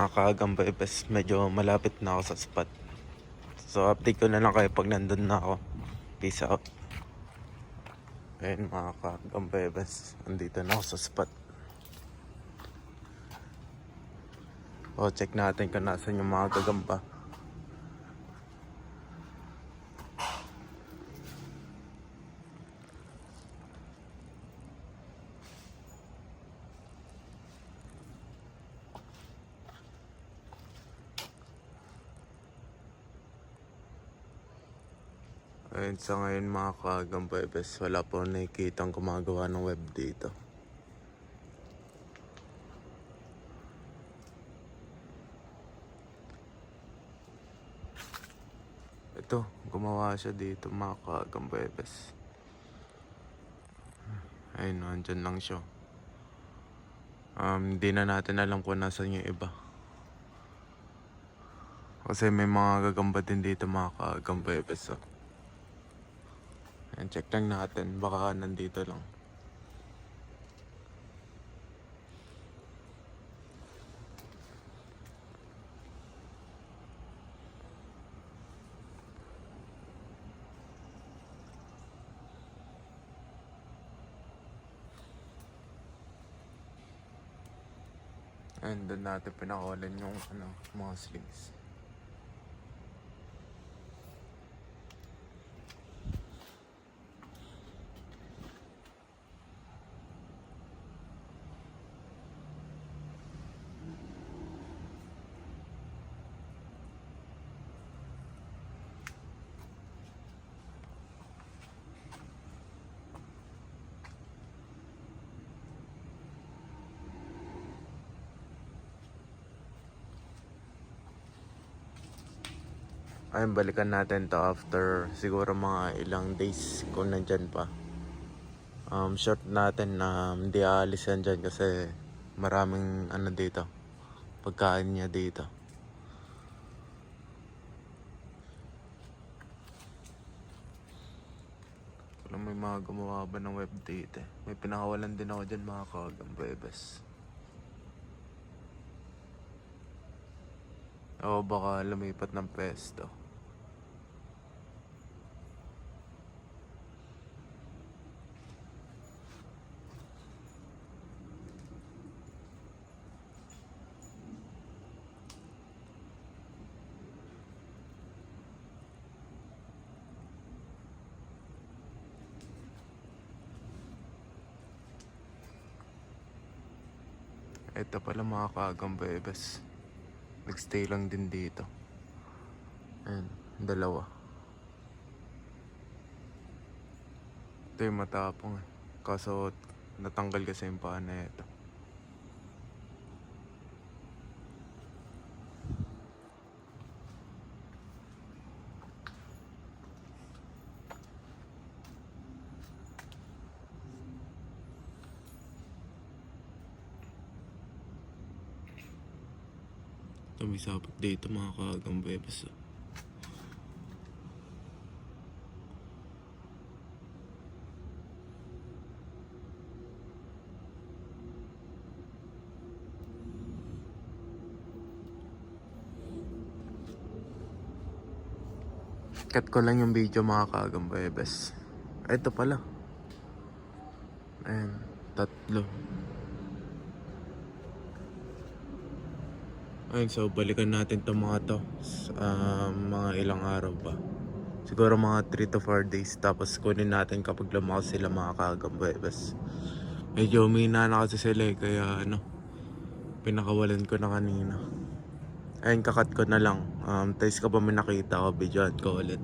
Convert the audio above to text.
Nakakagamba ipes, medyo malapit na ako sa spot. So update ko na lang kayo pag nandun na ako. Peace out. Ayun mga kagamba ipes, andito na ako sa spot. O check natin kung nasan yung mga gagamba. Ayun sa ngayon mga kagambebes, wala po nakikitang gumagawa ng web dito. Ito, gumawa siya dito mga kagambebes. Ayun, andyan lang siya. Um, hindi na natin alam kung nasan yung iba. Kasi may mga gagamba din dito mga kagambebes. Oh. Ayan, check lang natin. Baka nandito lang. And doon natin pinakawalan yung ano, mga slings. Ayun, balikan natin to after siguro mga ilang days kung nandyan pa. Um, short natin na hindi aalis yan kasi maraming ano dito. Pagkain niya dito. Alam may mga gumawa ba ng web date eh. May pinakawalan din ako dyan mga kagambebes. O baka lumipat ng pesto. Ito pala mga kagambebes. Nagstay lang din dito. Ayan, dalawa. Ito yung matapong eh. Kaso natanggal kasi yung paa na ito. Ito may sapat dito mga kagambebes. oh. Cut ko lang yung video mga kagambebes. Ito pala. Ayan, tatlo. Ayun, so balikan natin to mga to. Ah, mga ilang araw pa. Siguro mga 3 to 4 days. Tapos kunin natin kapag lumakas sila mga kagambebes. Medyo umina na kasi sila eh, kaya ano, pinakawalan ko na kanina. Ayun, kakat ko na lang. Um, taste ka ba may nakita ko, videoan ko ulit.